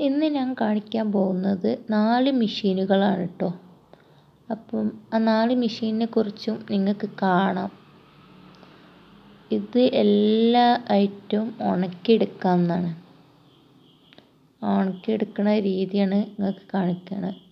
ഇന്ന് ഞാൻ കാണിക്കാൻ പോകുന്നത് നാല് മെഷീനുകളാണ് കേട്ടോ അപ്പം ആ നാല് മെഷീനിനെ കുറിച്ചും നിങ്ങൾക്ക് കാണാം. ഇത് എല്ലാ ഐറ്റവും ഉണക്കിയെടുക്കാവുന്നതാണ്. ഉണക്കിയെടുക്കുന്ന രീതിയാണ് നിങ്ങൾക്ക് കാണിക്കുന്നത്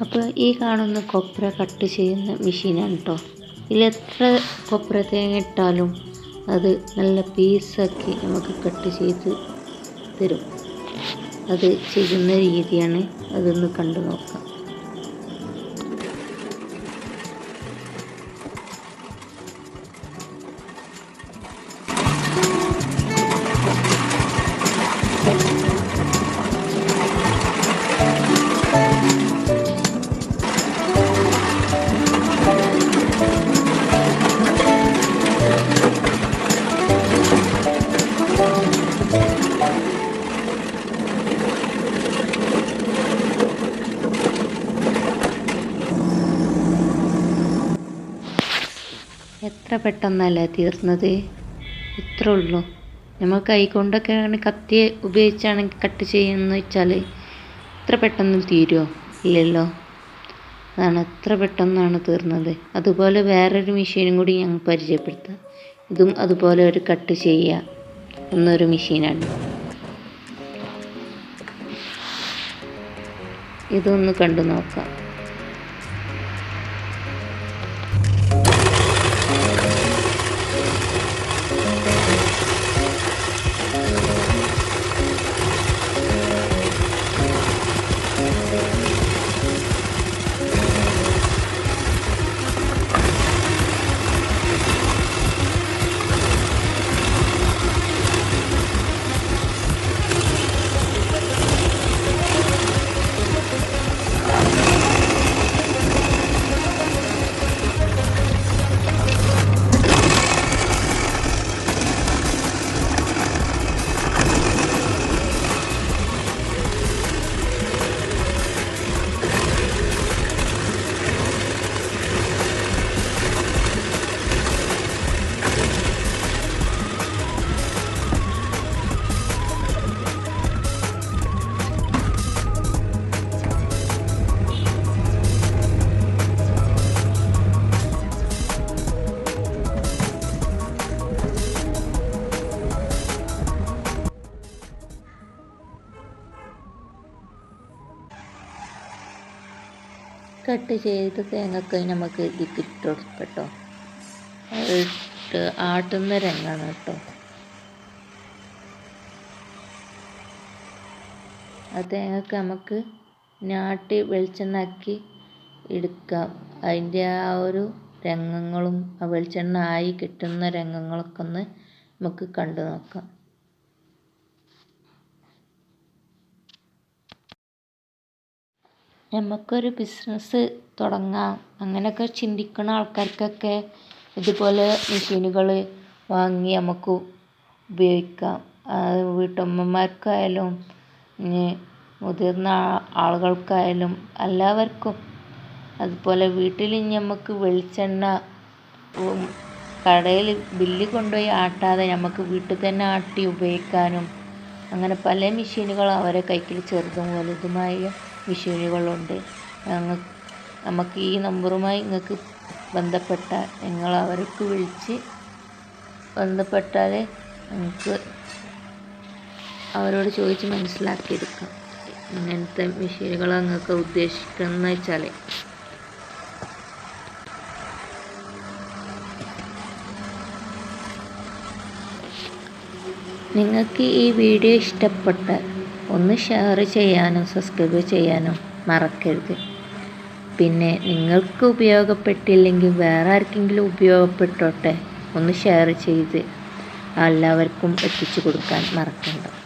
അപ്പോൾ ഈ കാണുന്ന കൊപ്ര കട്ട് ചെയ്യുന്ന മെഷീനാണ് കേട്ടോ ഇതിലെത്ര കൊപ്ര തേങ്ങ ഇട്ടാലും അത് നല്ല പീസാക്കി നമുക്ക് കട്ട് ചെയ്ത് തരും. അത് ചെയ്യുന്ന രീതിയാണ് അതൊന്ന് കണ്ടു നോക്കാം. എത്ര പെട്ടെന്നല്ലേ തീർന്നത്? ഇത്രേ ഉള്ളൂ. നമ്മൾ കൈകൊണ്ടൊക്കെ കത്തി ഉപയോഗിച്ചാണെങ്കിൽ കട്ട് ചെയ്യുന്ന വെച്ചാൽ ഇത്ര പെട്ടെന്ന് തീരുമോ ഇല്ലല്ലോ. അതാണ് എത്ര പെട്ടെന്നാണ് തീർന്നത്. അതുപോലെ വേറൊരു മെഷീനും കൂടി ഞങ്ങൾ പരിചയപ്പെടുത്താം. ഇതും അതുപോലെ ഒരു കട്ട് ചെയ്യുക എന്നൊരു മെഷീനാണ്. ഇതൊന്ന് കണ്ടു നോക്കാം. കട്ട് ചെയ്ത് തേങ്ങക്ക് നമുക്ക് ഇതിക്ക് ഇട്ട് കൊടുക്കാം കേട്ടോ ഇട്ട് ആട്ടുന്ന രംഗമാണ് കേട്ടോ. ആ തേങ്ങക്ക് നമുക്ക് നാട്ടി വെളിച്ചെണ്ണാക്കി എടുക്കാം. അതിന്റെ ആ ഒരു രംഗങ്ങളും ആ വെളിച്ചെണ്ണ ആയി കിട്ടുന്ന രംഗങ്ങളൊക്കെ ഒന്ന് നമുക്ക് കണ്ടു നോക്കാം. നമുക്കൊരു ബിസിനസ് തുടങ്ങാം. അങ്ങനെയൊക്കെ ചിന്തിക്കുന്ന ആൾക്കാർക്കൊക്കെ ഇതുപോലെ മെഷീനുകൾ വാങ്ങി നമുക്ക് ഉപയോഗിക്കാം. വീട്ടമ്മമാർക്കായാലും ഇനി മുതിർന്ന ആളുകൾക്കായാലും എല്ലാവർക്കും അതുപോലെ വീട്ടിൽ നമുക്ക് വെളിച്ചെണ്ണ കടയിൽ ബില്ല് കൊണ്ടുപോയി ആട്ടാതെ നമുക്ക് വീട്ടിൽ തന്നെ ആട്ടി ഉപയോഗിക്കാനും അങ്ങനെ പല മെഷീനുകൾ അവരെ കൈക്കിൽ ചെറുതും വലുതുമായ മെഷീനുകളുണ്ട് ഞങ്ങൾ നമുക്ക് ഈ നമ്പറുമായി നിങ്ങൾക്ക് ബന്ധപ്പെട്ടാൽ നിങ്ങൾ അവർക്ക് വിളിച്ച് ബന്ധപ്പെട്ടാലേ നിങ്ങൾക്ക് അവരോട് ചോദിച്ച് മനസ്സിലാക്കിയെടുക്കാം. ഇങ്ങനത്തെ മെഷീനുകൾ നിങ്ങൾക്ക് ഉദ്ദേശിക്കുന്നത് വെച്ചാൽ നിങ്ങൾക്ക് ഈ വീഡിയോ ഇഷ്ടപ്പെട്ടാൽ ഒന്ന് ഷെയർ ചെയ്യാനും സബ്സ്ക്രൈബ് ചെയ്യാനും മറക്കരുത്. പിന്നെ നിങ്ങൾക്ക് ഉപയോഗപ്പെട്ടില്ലെങ്കിൽ വേറെ ആർക്കെങ്കിലും ഉപയോഗപ്പെട്ടോട്ടെ? ഒന്ന് ഷെയർ ചെയ്ത് എല്ലാവർക്കും എത്തിച്ചു കൊടുക്കാൻ മറക്കണ്ട.